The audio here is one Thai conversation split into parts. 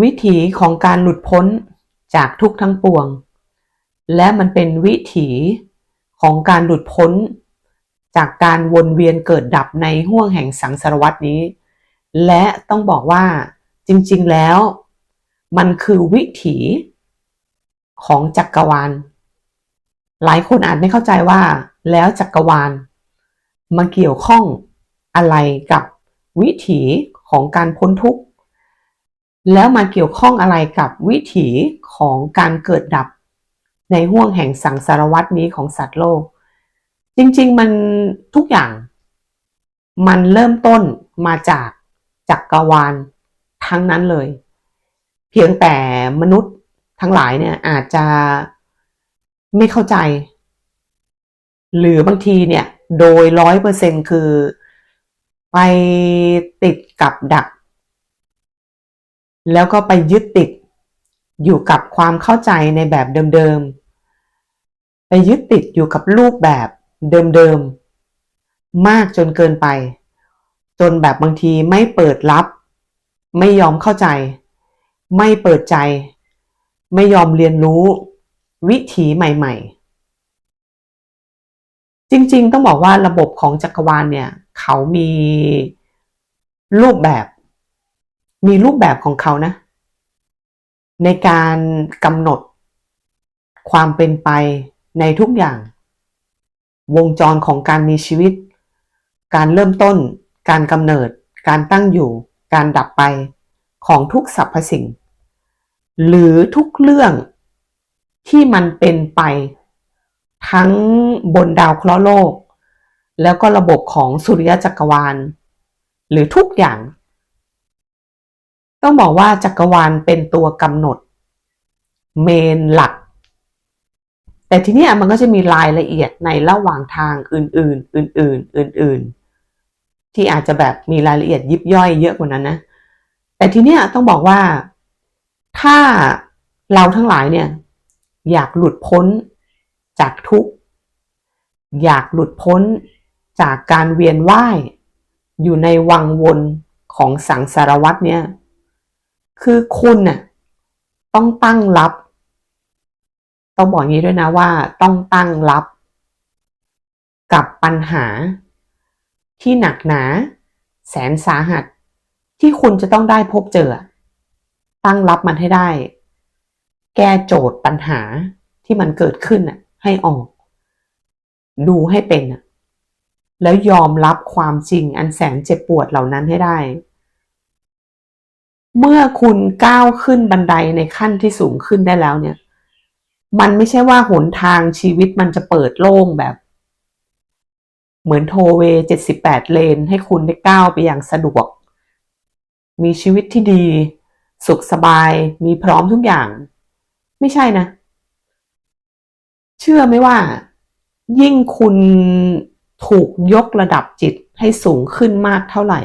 วิถีของการหลุดพ้นจากทุกข์ทั้งปวง และมันเป็นวิถีของการหลุดพ้น จากการวนเวียนเกิดดับในห่วงแห่งสังสารวัตนี้ และต้องบอกว่าจริง ๆ แล้ว มันคือวิถีของจักรวาล หลายคนอาจไม่เข้าใจว่า แล้วจักรวาลมาเกี่ยวข้องอะไรกับวิถีของการพ้นทุกข์ แล้วมาเกี่ยวข้องอะไรกับวิถีของการเกิดดับ ในห่วงแห่งสังสารวัตนี้ของสัตว์โลก จริงๆมันทุกอย่าง มันเริ่มต้นมาจากจักรวาลทั้งนั้นเลย เพียงแต่มนุษย์ทั้งหลายเนี่ยอาจจะไม่เข้าใจ หรือบางทีเนี่ย โดยร้อยเปอร์เซ็นคือไปติดกับดัก แล้วก็ไปยึดติดอยู่กับความเข้าใจในแบบเดิมๆ ไปยึดติดอยู่กับรูปแบบเดิมๆ มากจนเกินไป จนแบบบางทีไม่เปิดรับ ไม่ยอมเข้าใจ ไม่เปิดใจ ไม่ยอมเรียนรู้ วิถีใหม่ ๆ จริงๆ ต้องบอกว่าระบบของจักรวาลเนี่ย เขามีรูปแบบ มีรูปแบบของเขานะ ในการกำหนด ความเป็นไปในทุกอย่าง วงจรของการมีชีวิต การเริ่มต้น การกำเนิด การตั้งอยู่ การดับไปของทุกสรรพสิ่ง หรือทุกเรื่องที่มันเป็นไปทั้งบนดาวเคราะห์โลก แล้วก็ระบบของสุริยะจักรวาล หรือทุกอย่าง ต้องบอกว่าจักรวาลเป็นตัวกำหนดเมนหลัก แต่ทีนี้มันก็จะมีรายละเอียดในระหว่างทางอื่น ๆ อื่น ๆ อื่น ๆ ที่อาจจะแบบมีรายละเอียดยิบย่อยเยอะกว่านั้นนะ แต่ทีนี้ต้องบอกว่าถ้าเราทั้งหลายเนี่ยอยากหลุดพ้นจากทุกข์อยากหลุดพ้นจากการเวียนว่ายอยู่ในวังวนของสังสารวัตเนี่ย คือคุณน่ะต้องตั้งรับ ต้องบอกงี้ด้วยนะว่า ต้องตั้งรับ กับปัญหา ที่หนักหนา แสนสาหัส ที่คุณจะต้องได้พบเจอ ตั้งรับมันให้ได้ แก้โจทย์ปัญหาที่มันเกิดขึ้นน่ะ ให้ออก ดูให้เป็นน่ะแล้วยอมรับความจริงอันแสนเจ็บปวดเหล่านั้นให้ได้ เมื่อคุณก้าวขึ้นบันไดในขั้นที่สูงขึ้นได้แล้วเนี่ย มันไม่ใช่ว่าหนทางชีวิตมันจะเปิดโล่งแบบ เหมือนโทเวเจ็ดสิบแปดเลน ให้คุณได้ก้าวไปอย่างสะดวก มีชีวิตที่ดี สุขสบาย มีพร้อมทุกอย่าง ไม่ใช่นะ เชื่อไหมว่า ยิ่งคุณถูกยกระดับจิตให้สูงขึ้นมากเท่าไหร่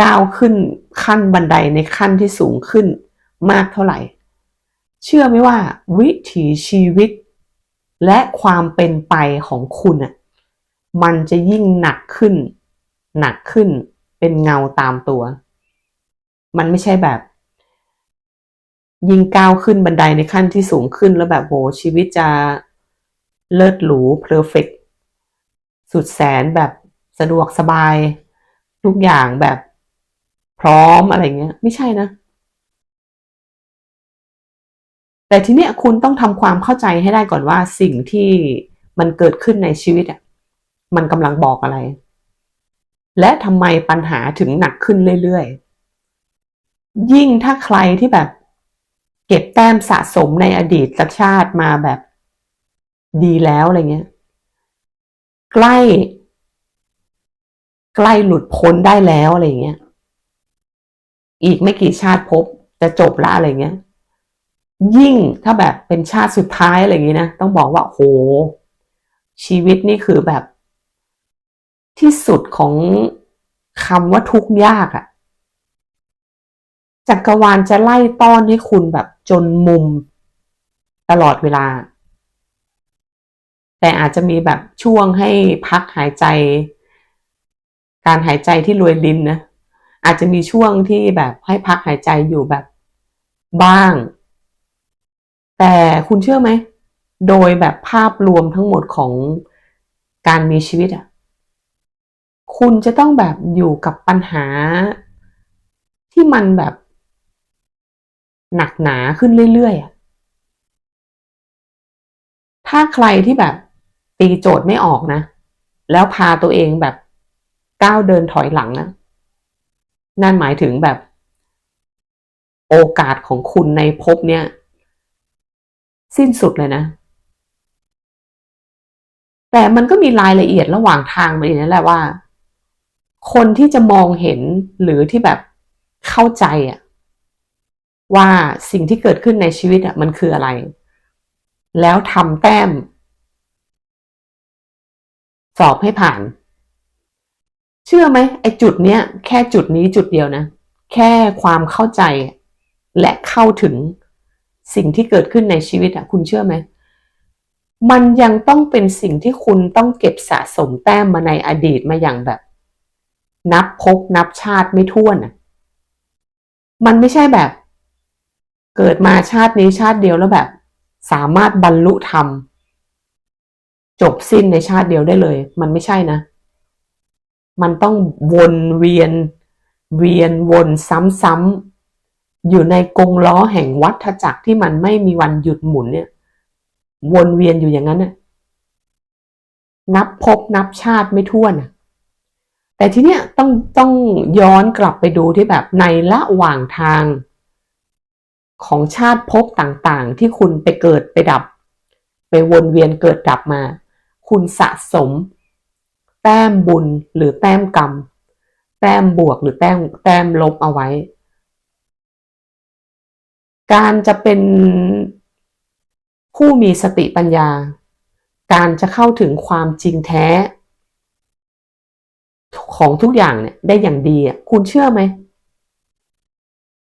ก้าวขึ้นขั้นบันไดในขั้นที่สูงขึ้นมากเท่าไหร่ เชื่อไหมว่า วิถีชีวิต และความเป็นไปของคุณอะมันจะยิ่งหนักขึ้น หนักขึ้นเป็นเงาตามตัว มันไม่ใช่แบบ ยิ่งก้าวขึ้นบันไดในขั้นที่สูงขึ้นแล้วแบบโหชีวิตจะเลิศหรูเพอร์เฟกสุดแสนแบบสะดวกสบาย ทุกอย่างแบบ พร้อมอะไรเงี้ย ไม่ใช่นะ แต่ทีเนี้ยคุณต้องทำความเข้าใจให้ได้ก่อนว่าสิ่งที่มันเกิดขึ้นในชีวิตอะมันกำลังบอกอะไร และทำไมปัญหาถึงหนักขึ้นเรื่อยๆ ยิ่งถ้าใครที่แบบ เก็บแต้มสะสมในอดีตชาติมาแบบดีแล้วอะไรเงี้ย ใกล้ ใกล้หลุดพ้นได้แล้วอะไรเงี้ย อีกไม่กี่ชาติพบจะจบละอะไรเงี้ย ยิ่งถ้าแบบเป็นชาติสุดท้ายอะไรอย่างนี้นะต้องบอกว่าโห ชีวิตนี่คือแบบ ที่สุดของคำว่าทุกข์ยากอะจักรวาลจะไล่ต้อนให้คุณแบบจนมุมตลอดเวลา แต่อาจจะมีแบบช่วงให้พักหายใจ การหายใจที่รวยลินนะ อาจจะมีช่วงที่แบบให้พักหายใจอยู่แบบบ้าง แต่คุณเชื่อไหม โดยแบบภาพรวมทั้งหมดของการมีชีวิตอะคุณจะต้องแบบอยู่กับปัญหาที่มันแบบหนักหนาขึ้นเรื่อยๆอะถ้าใครที่แบบตีโจทย์ไม่ออกนะ แล้วพาตัวเองแบบก้าวเดินถอยหลังนะ นั่นหมายถึงแบบโอกาสของคุณในภพเนี่ยสิ้นสุดเลยนะ แต่มันก็มีรายละเอียดระหว่างทางมาอีกนั่นแหละว่า คนที่จะมองเห็นหรือที่แบบเข้าใจอะว่าสิ่งที่เกิดขึ้นในชีวิตอะมันคืออะไร แล้วทำแต้ม สอบให้ผ่าน เชื่อไหมไอ้จุดเนี้ยแค่จุดนี้จุดเดียวนะ แค่ความเข้าใจและเข้าถึงสิ่งที่เกิดขึ้นในชีวิตอะคุณเชื่อไหมมันยังต้องเป็นสิ่งที่คุณต้องเก็บสะสมแต้มมาในอดีตมาอย่างแบบ นับพบนับชาติไม่ถ้วนอะมันไม่ใช่แบบ เกิดมาชาตินี้ชาติเดียวแล้วแบบ สามารถบรรลุธรรมจบสิ้นในชาติเดียวได้เลย มันไม่ใช่นะ มันต้องวนเวียน เวียนวนซ้ำๆอยู่ในกงล้อแห่งวัฏจักรที่มันไม่มีวันหยุดหมุนเนี่ย วนเวียนอยู่อย่างนั้นน่ะนับพบนับชาติไม่ถ้วน่ะแต่ทีเนี้ยต้องต้องย้อนกลับไปดูที่แบบในละหว่างทางของชาติภพต่างๆ ที่คุณไปเกิดไปดับ ไปวนเวียนเกิดดับมา คุณสะสม แต้มบุญหรือแต้มกรรม แต้มบวกหรือแต้มแต้มลบเอาไว้ การจะเป็นผู้มีสติปัญญา การจะเข้าถึงความจริงแท้ ของทุกอย่างเนี่ยได้อย่างดีอะคุณเชื่อไหม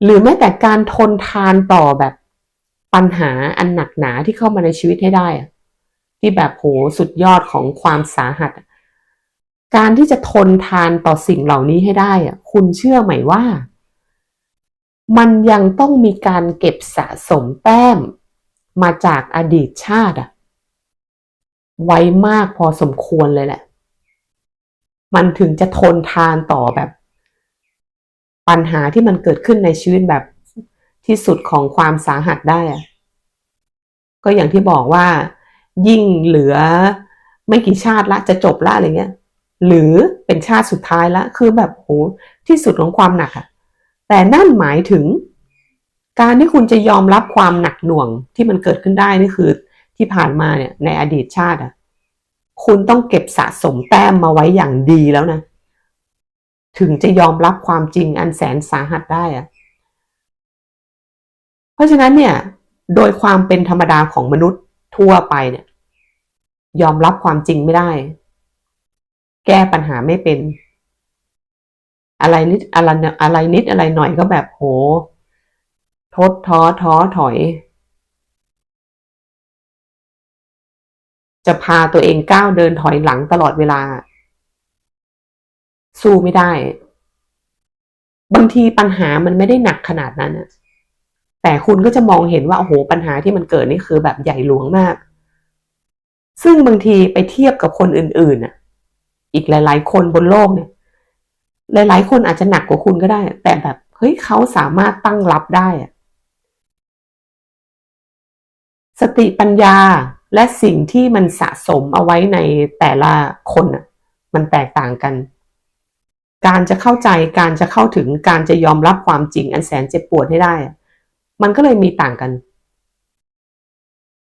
หรือแม้แต่การทนทานต่อแบบปัญหาอันหนักหนาที่เข้ามาในชีวิตให้ได้อะที่แบบโหสุดยอดของความสาหัสอะ การที่จะทนทานต่อสิ่งเหล่านี้ให้ได้อะคุณเชื่อไหมว่า มันยังต้องมีการเก็บสะสมแต้ม มาจากอดีตชาติอะไว้มากพอสมควรเลยแหละ มันถึงจะทนทานต่อแบบ ปัญหาที่มันเกิดขึ้นในชีวิตแบบที่สุดของความสาหัสได้อะก็อย่างที่บอกว่า ยิ่งเหลือไม่กี่ชาติละจะจบละอะไรเงี้ย หรือเป็นชาติสุดท้ายละคือแบบโหที่สุดของความหนักอะแต่นั่นหมายถึง การที่คุณจะยอมรับความหนักหน่วงที่มันเกิดขึ้นได้นี่คือที่ผ่านมาเนี่ยในอดีตชาติอะคุณต้องเก็บสะสมแต้มมาไว้อย่างดีแล้วนะ ถึงจะยอมรับความจริงอันแสนสาหัสได้อะเพราะฉะนั้นเนี่ย โดยความเป็นธรรมดาของมนุษย์ทั่วไปเนี่ย ยอมรับความจริงไม่ได้ แก้ปัญหาไม่เป็น อะไรนิดอะไรอะไรนิดอะไรหน่อยก็แบบโหทดท้อท้อถอย จะพาตัวเองก้าวเดินถอยหลังตลอดเวลา สู้ไม่ได้ บางทีปัญหามันไม่ได้หนักขนาดนั้นแต่คุณก็จะมองเห็นว่าโอ้โหปัญหาที่มันเกิดนี่คือแบบใหญ่หลวงมาก ซึ่งบางทีไปเทียบกับคนอื่นๆน่ะ อีกหลาย ๆ คนบนโลกเนี่ย หลาย ๆ คนอาจจะหนักกว่าคุณก็ได้ แต่แบบเฮ้ยเขาสามารถตั้งรับได้อะสติปัญญาและสิ่งที่มันสะสมเอาไว้ในแต่ละคนน่ะ มันแตกต่างกัน การจะเข้าใจการจะเข้าถึงการจะยอมรับความจริงอันแสนเจ็บปวดให้ได้ มันก็เลยมีต่างกัน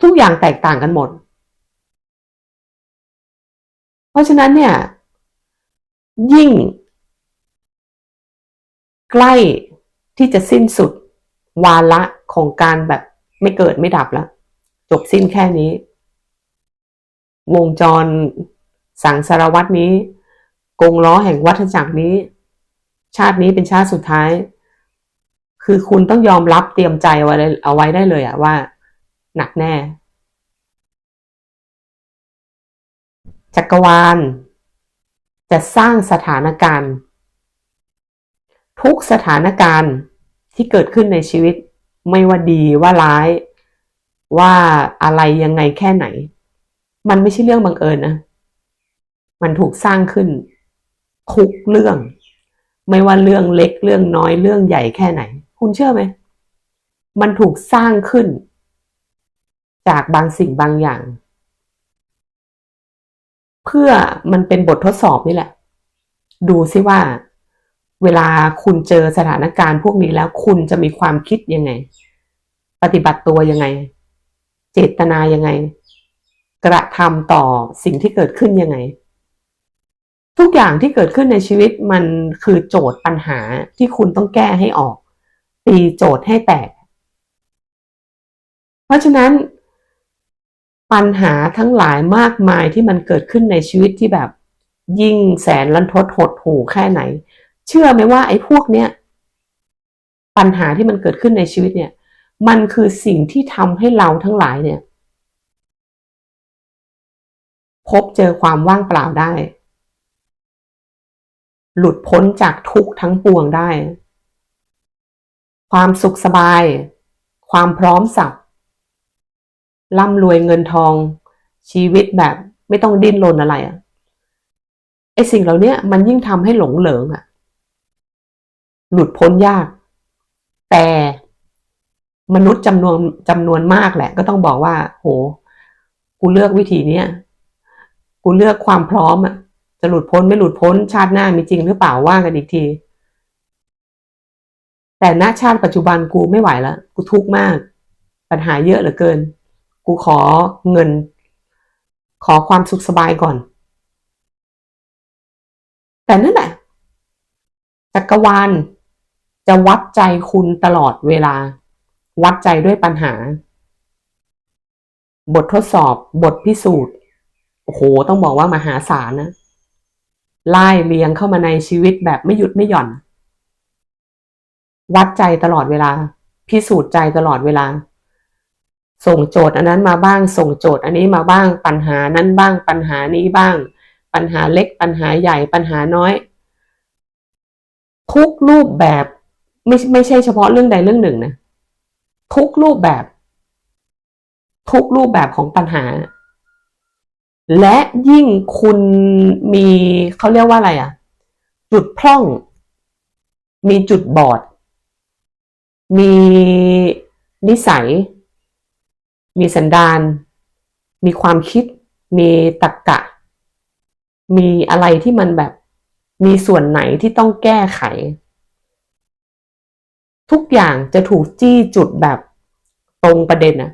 ทุกอย่างแตกต่างกันหมด เพราะฉะนั้นเนี่ย ยิ่ง ใกล้ที่จะสิ้นสุดวาระของการแบบไม่เกิดไม่ดับแล้ว จบสิ้นแค่นี้ วงจรสังสารวัตนี้ กงล้อแห่งวัฏจักรนี้ ชาตินี้เป็นชาติสุดท้าย คือคุณต้องยอมรับเตรียมใจเอาไว้เอาไว้ได้เลยอะว่า หนักแน่ จักรวาล จะสร้างสถานการณ์ททุกสถานการณ์ที่เกิดขึ้นในชีวิต ไม่ว่าดีว่าร้าย ว่าอะไรยังไงแค่ไหน มันไม่ใช่เรื่องบังเอิญนะ มันถูกสร้างขึ้น ทุกเรื่อง ไม่ว่าเรื่องเล็กเรื่องน้อยเรื่องใหญ่แค่ไหน คุณเชื่อไหมมันถูกสร้างขึ้น จากบางสิ่งบางอย่าง เพื่อมันเป็นบททดสอบนี่แหละ ดูซิว่า เวลาคุณเจอสถานการณ์พวกนี้แล้ว คุณจะมีความคิดยังไง ปฏิบัติตัวยังไง เจตนายังไง กระทำต่อสิ่งที่เกิดขึ้นยังไง ทุกอย่างที่เกิดขึ้นในชีวิตมันคือโจทย์ปัญหาที่คุณต้องแก้ให้ออกตีโจทย์ให้แตก เพราะฉะนั้น ปัญหาทั้งหลายมากมายที่มันเกิดขึ้นในชีวิตที่แบบ ยิ่งแสนลันทดหดหูแค่ไหน เชื่อไหมว่าไอ้พวกเนี้ยปัญหาที่มันเกิดขึ้นในชีวิตเนี่ย มันคือสิ่งที่ทำให้เราทั้งหลายเนี่ย พบเจอความว่างเปล่าได้ หลุดพ้นจากทุกข์ทั้งปวงได้ ความสุขสบาย ความพร้อมสับ ร่ำรวยเงินทอง ชีวิตแบบไม่ต้องดิ้นรนอะไรอะ่ะไอสิ่งเหล่านี้มันยิ่งทำให้หลงเหลิงอะ่ะ หลุดพ้นยาก แต่มนุษย์จำนวนจำนวนมากแหละ ก็ต้องบอกว่า โห กูเลือกวิธีเนี้ยกูเลือกความพร้อมอะ่ะ จะหลุดพ้นไม่หลุดพ้นชาติหน้ามีจริงหรือเปล่าว่ากันอีกที แต่ณชาติปัจจุบันกูไม่ไหวแล้วกูทุกข์มาก ปัญหาเยอะเหลือเกิน กูขอเงิน ขอความสุขสบายก่อน แต่นั่นแหละจักรวาลจะวัดใจคุณตลอดเวลา วัดใจด้วยปัญหา บททดสอบบทพิสูจน์โอ้โห ต้องบอกว่ามหาศาลนะไล่เลียงเข้ามาในชีวิตแบบไม่หยุดไม่หย่อน วัดใจตลอดเวลา พิสูจน์ใจตลอดเวลา ส่งโจทย์อันนั้นมาบ้าง ส่งโจทย์อันนี้มาบ้าง ปัญหานั้นบ้าง ปัญหานี้บ้าง ปัญหาเล็ก ปัญหาใหญ่ ปัญหาน้อย ทุกรูปแบบไม่ไม่ใช่เฉพาะเรื่องใดเรื่องหนึ่งนะ ทุกรูปแบบ ทุกรูปแบบของปัญหา และยิ่งคุณมีเขาเรียกว่าอะไรอะจุดพร่อง มีจุดบอด มีนิสัย มีสันดาน มีความคิด มีตรกกะ มีอะไรที่มันแบบ มีส่วนไหนที่ต้องแก้ไข ทุกอย่างจะถูกจี้จุดแบบตรงประเด็นอะ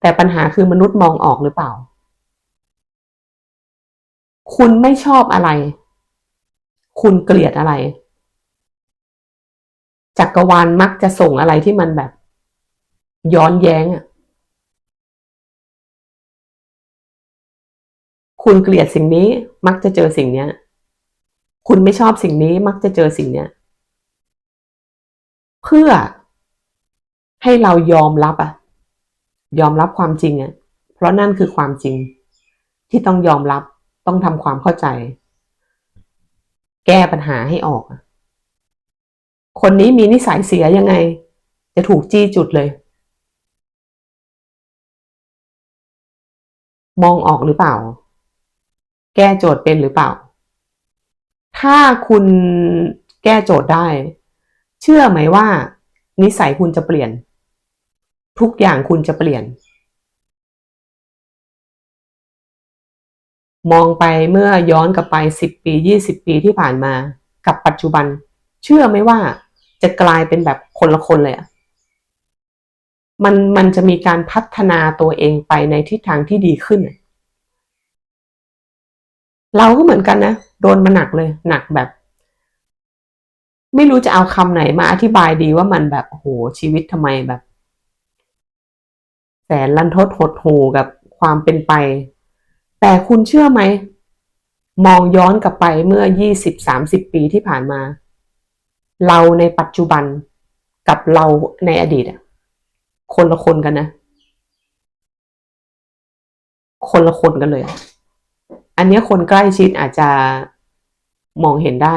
แต่ปัญหาคือมนุษย์มองออกหรือเปล่า คุณไม่ชอบอะไร คุณเกลียดอะไร จักรวาลมักจะส่งอะไรที่มันแบบ ย้อนแย้งอะคุณเกลียดสิ่งนี้มักจะเจอสิ่งเนี้ย คุณไม่ชอบสิ่งนี้มักจะเจอสิ่งเนี้ย เพื่อให้เรายอมรับอะยอมรับความจริงอะเพราะนั่นคือความจริง ที่ต้องยอมรับต้องทำความเข้าใจ แก้ปัญหาให้ออกอะ คนนี้มีนิสัยเสียยังไง จะถูกจี้จุดเลย มองออกหรือเปล่า แก้โจทย์เป็นหรือเปล่า ถ้าคุณแก้โจทย์ได้ เชื่อไหมว่า นิสัยคุณจะเปลี่ยน ทุกอย่างคุณจะเปลี่ยน มองไปเมื่อย้อนกลับไปสิบปียี่สิบปีที่ผ่านมากับปัจจุบัน เชื่อไหมว่า จะกลายเป็นแบบคนละคนเลยอะมันมันจะมีการพัฒนาตัวเองไปในทิศทางที่ดีขึ้น เราก็เหมือนกันนะ โดนมาหนักเลย หนักแบบ ไม่รู้จะเอาคำไหนมาอธิบายดีว่ามันแบบโหชีวิตทำไมแบบ แสนลันทดหดหูกับความเป็นไป แต่คุณเชื่อไหม มองย้อนกลับไปเมื่อยี่สิบสามสิบปีที่ผ่านมา เราในปัจจุบันกับเราในอดีตอะคนละคนกันนะ คนละคนกันเลย อันนี้คนใกล้ชิดอาจจะมองเห็นได้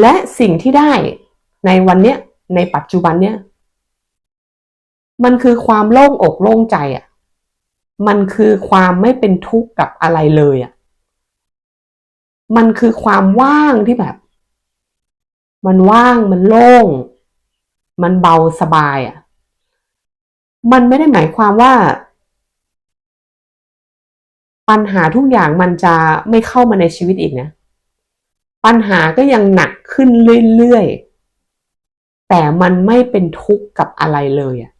และสิ่งที่ได้ในวันเนี้ยในปัจจุบันเนี้ยมันคือความโล่งอกโล่งใจอะ มันคือความไม่เป็นทุกข์กับอะไรเลยอะ มันคือความว่างที่แบบ มันว่างมันโล่ง มันเบาสบายอะ มันไม่ได้หมายความว่า ปัญหาทุกอย่างมันจะไม่เข้ามาในชีวิตอีกนะ ปัญหาก็ยังหนักขึ้นเรื่อยๆ แต่มันไม่เป็นทุกข์กับอะไรเลยอะ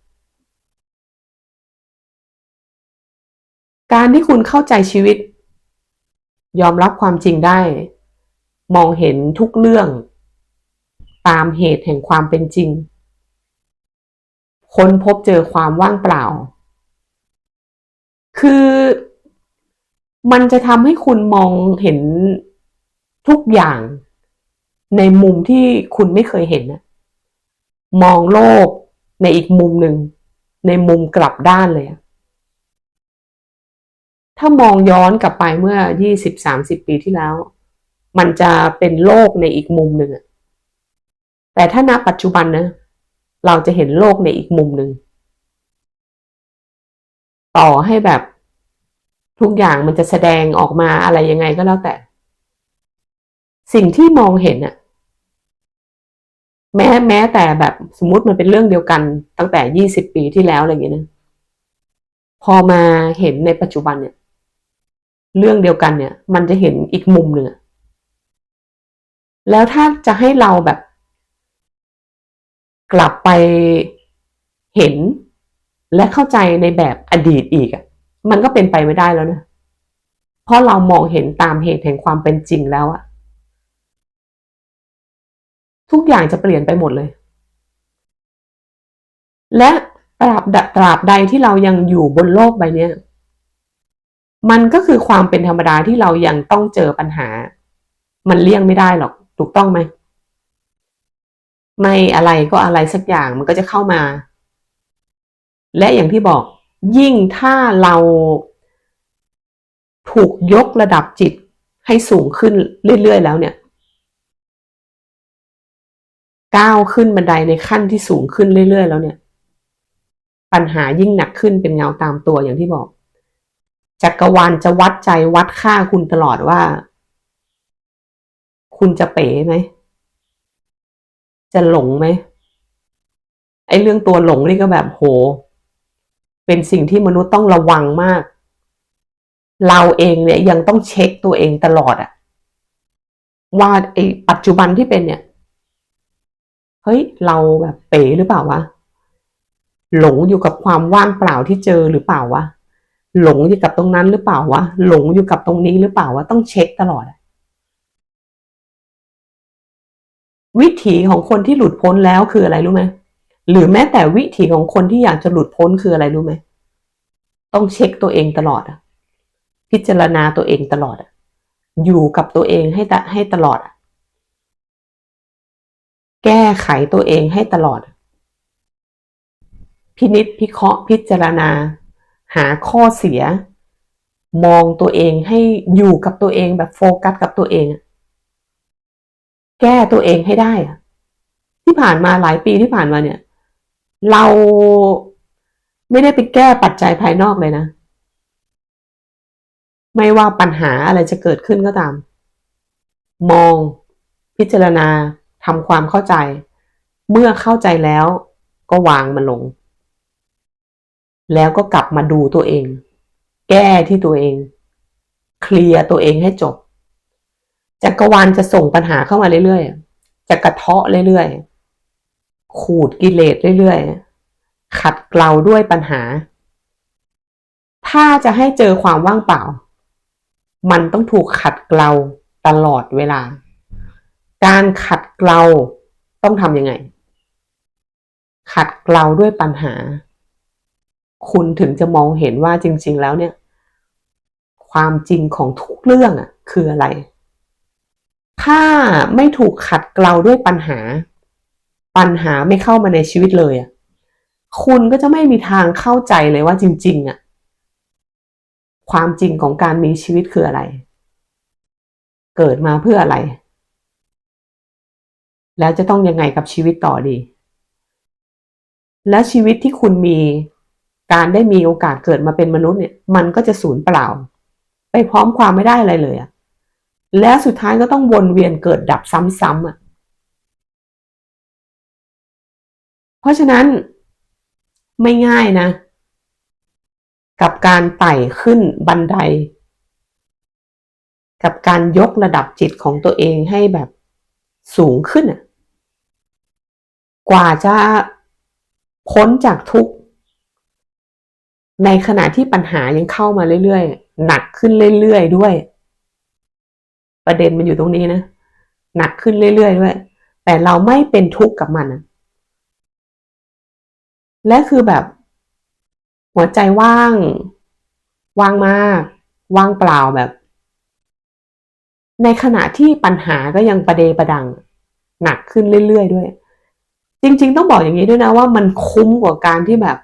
การที่คุณเข้าใจชีวิต ยอมรับความจริงได้ มองเห็นทุกเรื่อง ตามเหตุแห่งความเป็นจริง ค้นพบเจอความว่างเปล่า คือมันจะทำให้คุณมองเห็นทุกอย่างในมุมที่คุณไม่เคยเห็นนะมองโลกในอีกมุมหนึ่ง ในมุมกลับด้านเลย ถ้ามองย้อนกลับไปเมื่อยี่สิบสามสิบปีที่แล้ว มันจะเป็นโลกในอีกมุมหนึ่งอะ แต่ถ้าณปัจจุบันนะ เราจะเห็นโลกในอีกมุมหนึ่ง ต่อให้แบบทุกอย่างมันจะแสดงออกมาอะไรยังไงก็แล้วแต่ สิ่งที่มองเห็นอะแม้แม้แต่แบบสมมติมันเป็นเรื่องเดียวกันตั้งแต่ยี่สิบปีที่แล้วอะไรอย่างเงี้ยนะพอมาเห็นในปัจจุบันเนี่ย เรื่องเดียวกันเนี่ย มันจะเห็นอีกมุมหนึ่งแล้วถ้าจะให้เราแบบ กลับไปเห็นและเข้าใจในแบบอดีตอีกอะมันก็เป็นไปไม่ได้แล้วนะเพราะเรามองเห็นตามเหตุแห่งความเป็นจริงแล้วอะทุกอย่างจะเปลี่ยนไปหมดเลย และตราบตราบใดที่เรายังอยู่บนโลกใบนี้มันก็คือความเป็นธรรมดาที่เรายังต้องเจอปัญหา มันเลี่ยงไม่ได้หรอก ถูกต้องไหม ไม่อะไรก็อะไรสักอย่างมันก็จะเข้ามา และอย่างที่บอก ยิ่งถ้าเราถูกยกระดับจิตให้สูงขึ้นเรื่อย ๆ แล้วเนี่ยก้าวขึ้นบันไดในขั้นที่สูงขึ้นเรื่อย ๆ แล้วเนี่ย ปัญหายิ่งหนักขึ้นเป็นเงาตามตัวอย่างที่บอกจักรวาลจะวัดใจวัดค่าคุณตลอดว่า คุณจะเป๋ไหม จะหลงไหมไอ้เรื่องตัวหลงนี่ก็แบบโห เป็นสิ่งที่มนุษย์ต้องระวังมาก เราเองเนี่ยยังต้องเช็คตัวเองตลอดอะว่าไอ้ปัจจุบันที่เป็นเนี่ยเฮ้ยเราแบบเป๋หรือเปล่าวะหลงอยู่กับความว่างเปล่าที่เจอหรือเปล่าวะหลงอยู่กับตรงนั้นหรือเปล่าวะหลงอยู่กับตรงนี้หรือเปล่าวะต้องเช็คตลอด วิถีของคนที่หลุดพ้นแล้วคืออะไรรู้ไหมหรือแม้แต่วิถีของคนที่อยากจะหลุดพ้นคืออะไรรู้ไหมต้องเช็คตัวเองตลอดอะพิจารณาตัวเองตลอดอะอยู่กับตัวเองให้ตให้ตลอดอะแก้ไขตัวเองให้ตลอด พินิษพิเคราะห์พิจารณา หาข้อเสีย มองตัวเองให้อยู่กับตัวเองแบบโฟกัสกับตัวเอง แก้ตัวเองให้ได้ที่ผ่านมาหลายปีที่ผ่านมาเนี่ย เราไม่ได้ไปแก้ปัจจัยภายนอกเลยนะ ไม่ว่าปัญหาอะไรจะเกิดขึ้นก็ตาม มอง พิจารณาทำความเข้าใจ เมื่อเข้าใจแล้วก็วางมันลง แล้วก็กลับมาดูตัวเอง แก้ที่ตัวเอง เคลียร์ตัวเองให้จบ จักรวาลจะส่งปัญหาเข้ามาเรื่อยๆ จะกระเทาะเรื่อยๆ ขูดกิเลสเรื่อยๆ ขัดเกลาด้วยปัญหา ถ้าจะให้เจอความว่างเปล่า มันต้องถูกขัดเกลาตลอดเวลา การขัดเกลาต้องทำยังไง ขัดเกลาด้วยปัญหา คุณถึงจะมองเห็นว่าจริง ๆ แล้วเนี่ย ความจริงของทุกเรื่องอะคืออะไร ถ้าไม่ถูกขัดเกลาด้วยปัญหา ปัญหาไม่เข้ามาในชีวิตเลยอะคุณก็จะไม่มีทางเข้าใจเลยว่าจริง ๆอะความจริงของการมีชีวิตคืออะไร เกิดมาเพื่ออะไร แล้วจะต้องยังไงกับชีวิตต่อดี และชีวิตที่คุณมีการได้มีโอกาสเกิดมาเป็นมนุษย์เนี่ย มันก็จะสูญเปล่า ไปพร้อมความไม่ได้อะไรเลยอะ แล้วสุดท้ายก็ต้องวนเวียนเกิดดับซ้ำๆอะเพราะฉะนั้นไม่ง่ายนะ กับการไต่ขึ้นบันได กับการยกระดับจิตของตัวเองให้แบบสูงขึ้นอะกว่าจะพ้นจากทุกข์ในขณะที่ปัญหายังเข้ามาเรื่อยๆ หนักขึ้นเรื่อยๆ ด้วย ประเด็นมันอยู่ตรงนี้นะหนักขึ้นเรื่อยๆด้วย แต่เราไม่เป็นทุกข์กับมันนะและคือแบบ หัวใจว่าง ว่างมากว่างเปล่าแบบ ในขณะที่ปัญหาก็ยังประเดประดัง หนักขึ้นเรื่อยๆด้วย จริง ๆ ต้องบอกอย่างนี้ด้วยนะว่ามันคุ้มกว่าการที่แบบ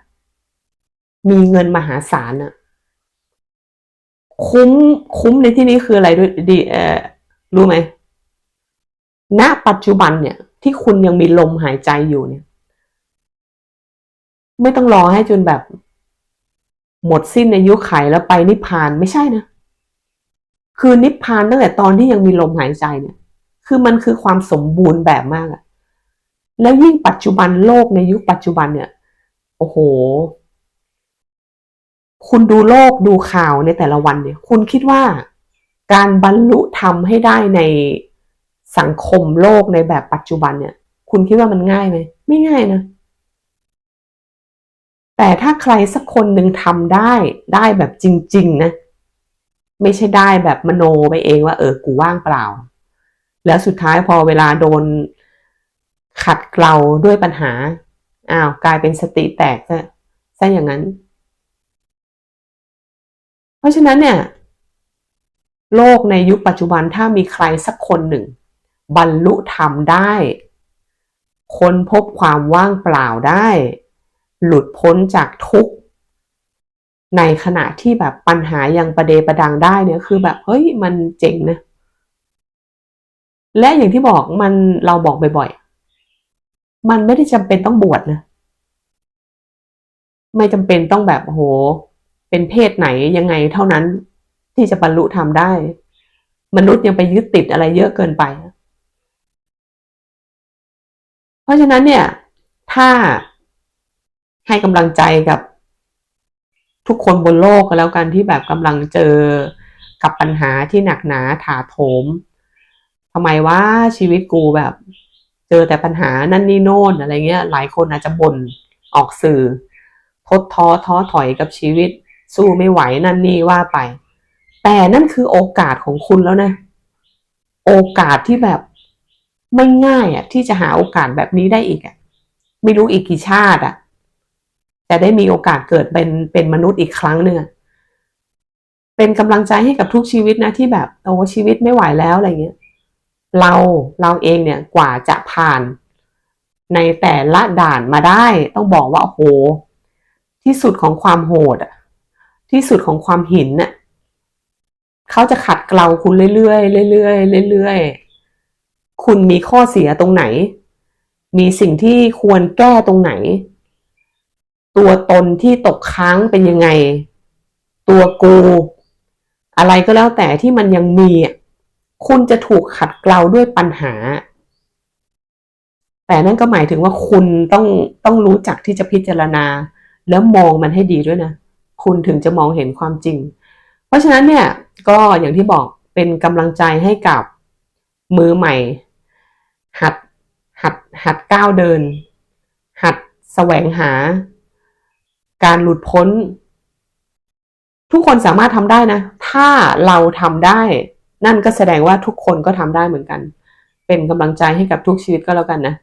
มีเงินมหาศาลอะ คุ้มคุ้มในที่นี้คืออะไรด้วยดีเออรู้ไหมณปัจจุบันเนี่ย ที่คุณยังมีลมหายใจอยู่เนี่ย ไม่ต้องรอให้จนแบบ หมดสิ้นในยุไขแล้วไปนิพพานไม่ใช่นะ คือนิพพานตั้งแต่ตอนที่ยังมีลมหายใจเนี่ย คือมันคือความสมบูรณ์แบบมากอะแล้วยิ่งปัจจุบันโลกในยุคปัจจุบันเนี่ย โอ้โห คุณดูโลกดูข่าวในแต่ละวันเนี่ย คุณคิดว่าการบรรลุธรรมให้ได้ในสังคมโลกในแบบปัจจุบันเนี่ย คุณคิดว่ามันง่ายไหมไม่ง่ายนะ แต่ถ้าใครสักคนหนึ่งทำได้ได้แบบจริง ๆ นะ ไม่ใช่ได้แบบมโนไปเองว่าเออกูว่างเปล่า แล้วสุดท้ายพอเวลาโดนขัดเกลาด้วยปัญหาอ้าวกลายเป็นสติแตกซะซะอย่างนั้น เพราะฉะนั้นเนี่ย โลกในยุคปัจจุบันถ้ามีใครสักคนหนึ่ง บรรลุธรรมได้ ค้นพบความว่างเปล่าได้ หลุดพ้นจากทุกข์ ในขณะที่แบบปัญหายังประเดประดังได้เนี่ยคือแบบเฮ้ยมันเจ๋งนะและอย่างที่บอกมันเราบอกบ่อยๆ มันไม่ได้จำเป็นต้องบวชนะ ไม่จำเป็นต้องแบบโห เป็นเพศไหนยังไงเท่านั้นที่จะบรรลุธรรมได้ มนุษย์ยังไปยึดติดอะไรเยอะเกินไป เพราะฉะนั้นเนี่ย ถ้าให้กำลังใจกับทุกคนบนโลกก็แล้วกันที่แบบกำลังเจอกับปัญหาที่หนักหนาถาโถมทำไมว่าชีวิตกูแบบ เจอแต่ปัญหานั่นนี่โน่นอะไรเงี้ย หลายคนอาจจะบ่นออกสื่อทดท้อท้อถอยกับชีวิต สู้ไม่ไหวนั่นนี่ว่าไป แต่นั่นคือโอกาสของคุณแล้วนะ โอกาสที่แบบไม่ง่ายอะ ที่จะหาโอกาสแบบนี้ได้อีกอะ ไม่รู้อีกกี่ชาติอะจะได้มีโอกาสเกิดเป็นเป็นมนุษย์อีกครั้งหนึ่งเป็นกำลังใจให้กับทุกชีวิตนะที่แบบโอ้ชีวิตไม่ไหวแล้วอะไรเงี้ยเราเราเองเนี่ยกว่าจะผ่านในแต่ละด่านมาได้ ต้องบอกว่าโอ้โหที่สุดของความโหดอะ ที่สุดของความหินน่ะเขาจะขัดเกลาคุณเรื่อยๆเรื่อยๆเรื่อยๆคุณมีข้อเสียตรงไหน มีสิ่งที่ควรแก้ตรงไหน ตัวตนที่ตกค้างเป็นยังไง ตัวกู อะไรก็แล้วแต่ที่มันยังมี คุณจะถูกขัดเกลาด้วยปัญหา แต่นั่นก็หมายถึงว่าคุณต้องต้องรู้จักที่จะพิจารณา แล้วมองมันให้ดีด้วยนะ คุณถึงจะมองเห็นความจริง เพราะฉะนั้นเนี่ยก็อย่างที่บอกเป็นกำลังใจให้กับมือใหม่ หัดหัดหัดก้าวเดิน หัดแสวงหา การหลุดพ้น ทุกคนสามารถทำได้นะ ถ้าเราทำได้ นั่นก็แสดงว่าทุกคนก็ทำได้เหมือนกัน เป็นกำลังใจให้กับทุกชีวิตก็แล้วกันนะ